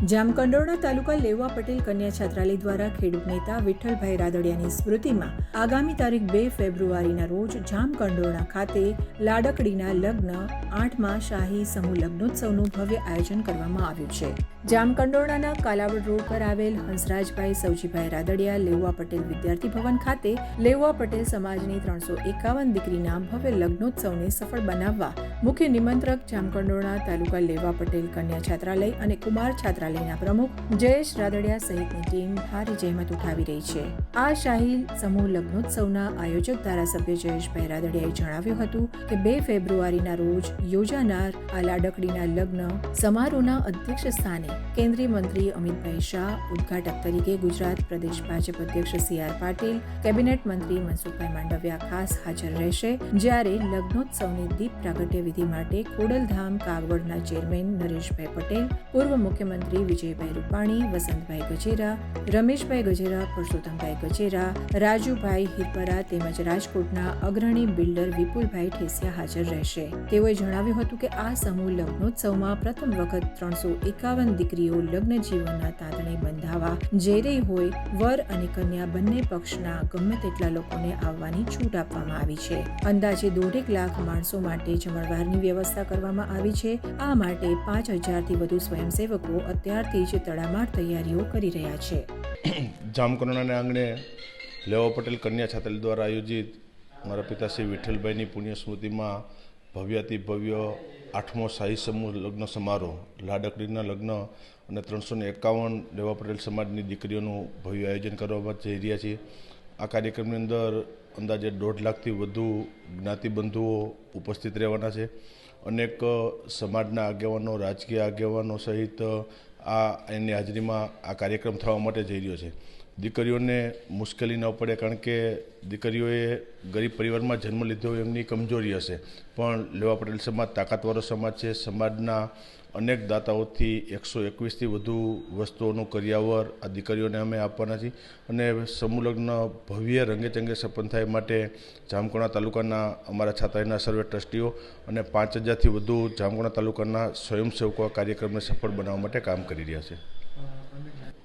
જામકંડોરણા તાલુકા લેવા પટેલ કન્યા છાત્રાલય દ્વારા ખેડૂત નેતા વિઠ્ઠલભાઈ રાદડિયાની સ્મૃતિમાં આગામી તારીખ બે ફેબ્રુઆરીના રોજ જામકંડોરણા ખાતે લાડકડીના લગ્ન, આઠમા શાહી સમૂહ લગ્નોત્સવનું ભવ્ય આયોજન કરવામાં આવ્યું છે. જામકંડોરણાના કાલાવડ રોડ પર આવેલ હંસરાજભાઈ સૌજીભાઈ રાદડિયા લેવા પટેલ વિદ્યાર્થી ભવન ખાતે લેવા પટેલ સમાજની ત્રણસો એકાવન દીકરીના ભવ્ય લગ્નોત્સવને સફળ બનાવવા મુખ્ય નિમંત્રક જામકંડોરણા તાલુકા લેવા પટેલ કન્યા છાત્રાલય અને કુમાર છાત્રાલયના પ્રમુખ જયેશ રાદડિયા સહિતની ટીમ ભારે જહેમત ઉઠાવી રહી છે. આ શાહી સમૂહ લગ્નોત્સવના આયોજક ધારાસભ્ય જયેશભાઈ રાદડિયાએ જણાવ્યું હતું કે બે ફેબ્રુઆરીના રોજ યોજાનાર આ લાડકડીના લગ્ન સમારોહના અધ્યક્ષ સ્થાને કેન્દ્રીય મંત્રી અમિતભાઈ શાહ, ઉદઘાટક તરીકે ગુજરાત પ્રદેશ ભાજપ અધ્યક્ષ સી આર પાટીલ, કેબિનેટ મંત્રી મનસુખભાઈ માંડવિયા ખાસ હાજર રહેશે, જ્યારે લગ્નોત્સવની દીપ પ્રાગટ્ય વિધિ માટે ખોડલધામ કાગવડના ચેરમેન નરેશભાઈ પટેલ, પૂર્વ મુખ્યમંત્રી વિજયભાઈ રૂપાણી, વસંતભાઈ ગજેરા, રમેશભાઈ ગજેરા, પરસોત્તમભાઈ ગજેરા, રાજુભાઈ હિરપરા તેમજ રાજકોટના અગ્રણી બિલ્ડર વિપુલભાઈ ઠેસિયા હાજર રહેશે. તેઓએ જણાવ્યું હતું કે આ સમૂહ લગ્નોત્સવમાં પ્રથમ વખત ત્રણસો એકાવન દીકરીઓ લગ્ન જીવનના તાતણે બંધાવા જઈ રહી હોય, વર અને કન્યા બંને પક્ષના ગમે તેટલા લોકોને આવવાની છૂટ આપવામાં આવી છે. અંદાજે દોઢેક લાખ માણસો માટે જમણવારની વ્યવસ્થા કરવામાં આવી છે. આ માટે પાંચ હજારથી વધુ સ્વયંસેવકો અત્યારથી જ તડામાર તૈયારીઓ કરી રહ્યા છે. જામકરોનાના આંગણે લેવા પટેલ કન્યા છાત્રાલય દ્વારા આયોજિત મારા પિતા શ્રી વિઠ્ઠલભાઈની પુણ્ય સ્મૃતિમાં ભવ્યાતિ ભવ્ય આઠમો શાહી સમૂહ લગ્ન સમારોહ, લાડકડીના લગ્ન અને ત્રણસો ને એકાવન લેવા પટેલ સમાજની દીકરીઓનું ભવ્ય આયોજન કરવામાં જઈ રહ્યા છીએ. આ કાર્યક્રમની અંદર અંદાજે દોઢ લાખથી વધુ જ્ઞાતિબંધુઓ ઉપસ્થિત રહેવાના છે. અનેક સમાજના આગેવાનો, રાજકીય આગેવાનો સહિત આ એની હાજરીમાં આ કાર્યક્રમ થવા માટે જઈ રહ્યો છે. દીકરીઓને મુશ્કેલી ન પડે કારણ કે દીકરીઓએ ગરીબ પરિવારમાં જન્મ લીધો એમની કમજોરી હશે. પણ લેવા પટેલ સમાજ તાકાતવાળો સમાજ છે. સમાજના અનેક દાતાઓથી એકસો એકવીસથી વધુ વસ્તુઓનું કરિયાવર આ દીકરીઓને અમે આપવાના છીએ. અને સમૂહ લગ્ન ભવ્ય રંગેચંગે સપન થાય માટે જામકોણા તાલુકાના અમારા છાત્રાલયના સર્વે ટ્રસ્ટીઓ અને પાંચ હજારથી વધુ જામકોણા તાલુકાના સ્વયંસેવકો આ કાર્યક્રમને સફળ બનાવવા માટે કામ કરી રહ્યા છે.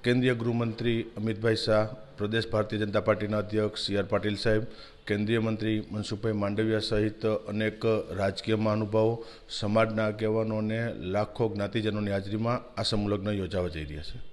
કેન્દ્રીય ગૃહમંત્રી અમિતભાઈ શાહ, પ્રદેશ ભારતીય જનતા પાર્ટીના અધ્યક્ષ સી આર પાટીલ સાહેબ, કેન્દ્રીય મંત્રી મનસુખભાઈ માંડવિયા સહિત અનેક રાજકીય મહાનુભાવો, સમાજના આગેવાનો અને લાખો જ્ઞાતિજનોની હાજરીમાં આ સંલગ્ન યોજાવા જઈ રહ્યા છે.